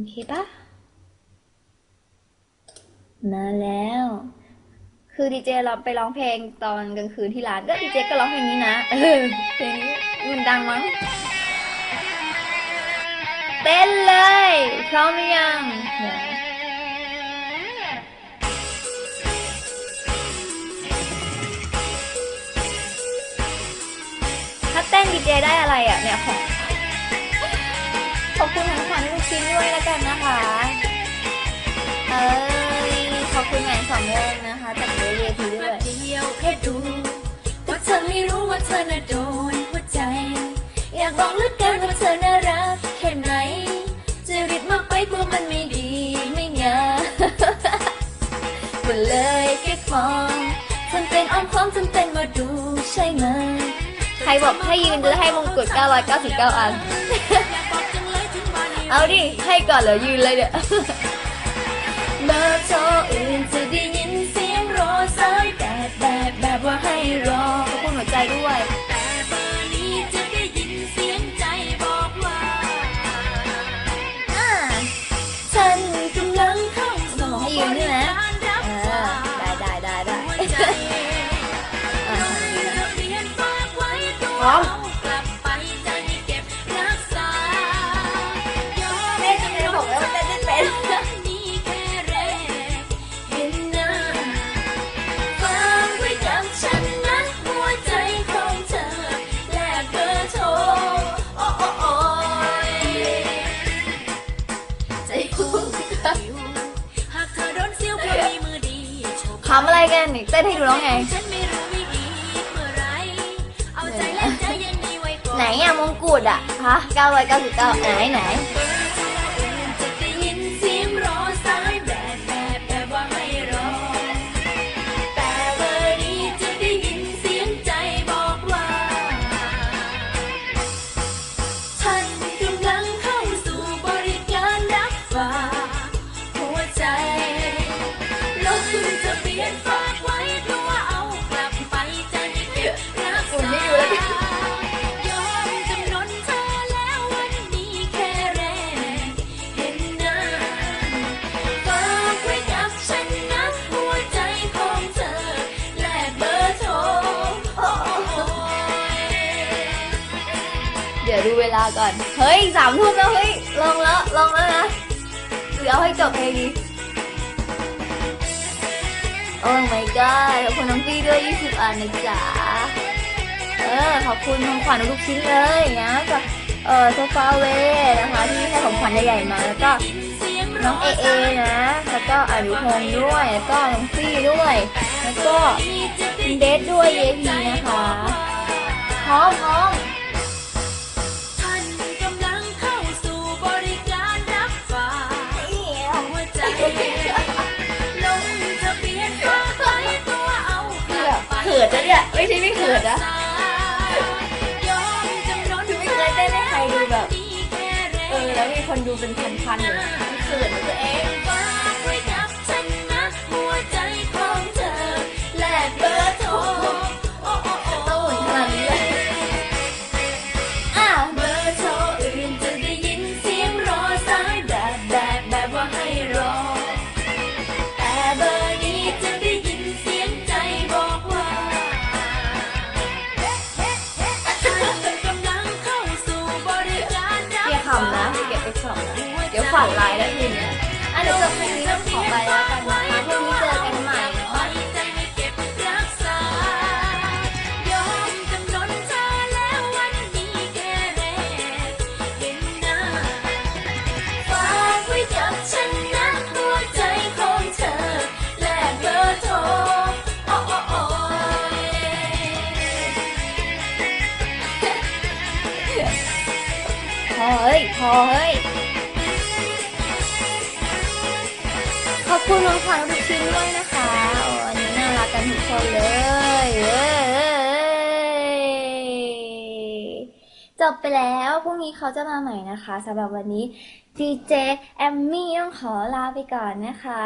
โอเคปะมาแล้ว คือดีเจเราไปร้องเพลงตอนกลางคืนที่ร้านก็ดีเจก็ร้องเพลงนี้นะเออเพลงนี้มันดังมั้ง เต้นเลย พร้อมหรือยังถ้าเต้นดีเจได้อะไรอะเนี่ยของ ขอบคุณของขวัญให้ลูกชิ้นด้วยแล้วกันนะคะ เอ้ยขอบคุณแหวนสองวงนะคะจากเวทีด้วยเดียวแค่ดูว่าเธอไม่รู้ว่าเธอน่ะโดนหัวใจ อยากบอกเลือเกินว่าเธอน่ารักแค่ไหนจะรีบมากไปกลัวมันไม่ดีไม่งามก็เลยแค่มองทำเป็นอ้อมค้อมทำเป็นมาดูใช่ไหมใครบอกให้ยืนจะให้มงกุฎ999 อัน အော်ဒီဟိုက်ကလည်းယူလိုက်တယ် โชคทำอะไรกันนี่เต้นให้ดูแล้วไงฉันไม่รู้วิธีเมื่อไรเอาใจและใจยังมีไว้ก่อนไหนอะมงกุฎอะฮะ999ไหนไหนาก่อน เฮ้ยสามทุ่มแล้วเฮ้ยลองแล้วลองแล้วนะหรือเอาให้จบเพลงนี้โอ้ my god ขอบคุณน้องตี้ด้วย20อันนะจ๊ะ เออ ขอบคุณของขวัญทุกชิ้นเลยนะจากเออโซฟาเวนะคะที่ให้ของขวัญใหญ่ๆมาแล้วก็น้องเอเอนะ แล้วก็อายุพงษ์ด้วย แล้วก็น้องตี้ด้วย แล้วก็เดทด้วยเยทีนะคะพร้อมพร้อม ขินนะเนี่ยไม่ใช่ไม่เขินนะยอมจำนนคือไม่เคยเต้นให้ใครดูแบบนี้แค่แรกเออ แล้วมีคนดูเป็นพันๆอยู่เขินตัวเอง ดี๋ยวจบเพลงนี้ต้องขอไปแล้วกันนะคะพรุ่งนี้เจอกันใหม่เนาะไว้ใจไม่เก็บรักษายอมจำนอนเห็นหน้าฝากไว้กับฉันนะหัวใจของเธอแลกเบอร์โทรโอ้โอ้โอ้ยพอเฮ้ยพอเฮ้ย คุณน้องขวัญทุกชิ้นด้วยนะคะอันนี้น่ารักกันทุกคนเลยเอ้ยจบไปแล้วพรุ่งนี้เขาจะมาใหม่นะคะสำหรับวันนี้ดีเจแอมมี่ต้องขอลาไปก่อนนะคะ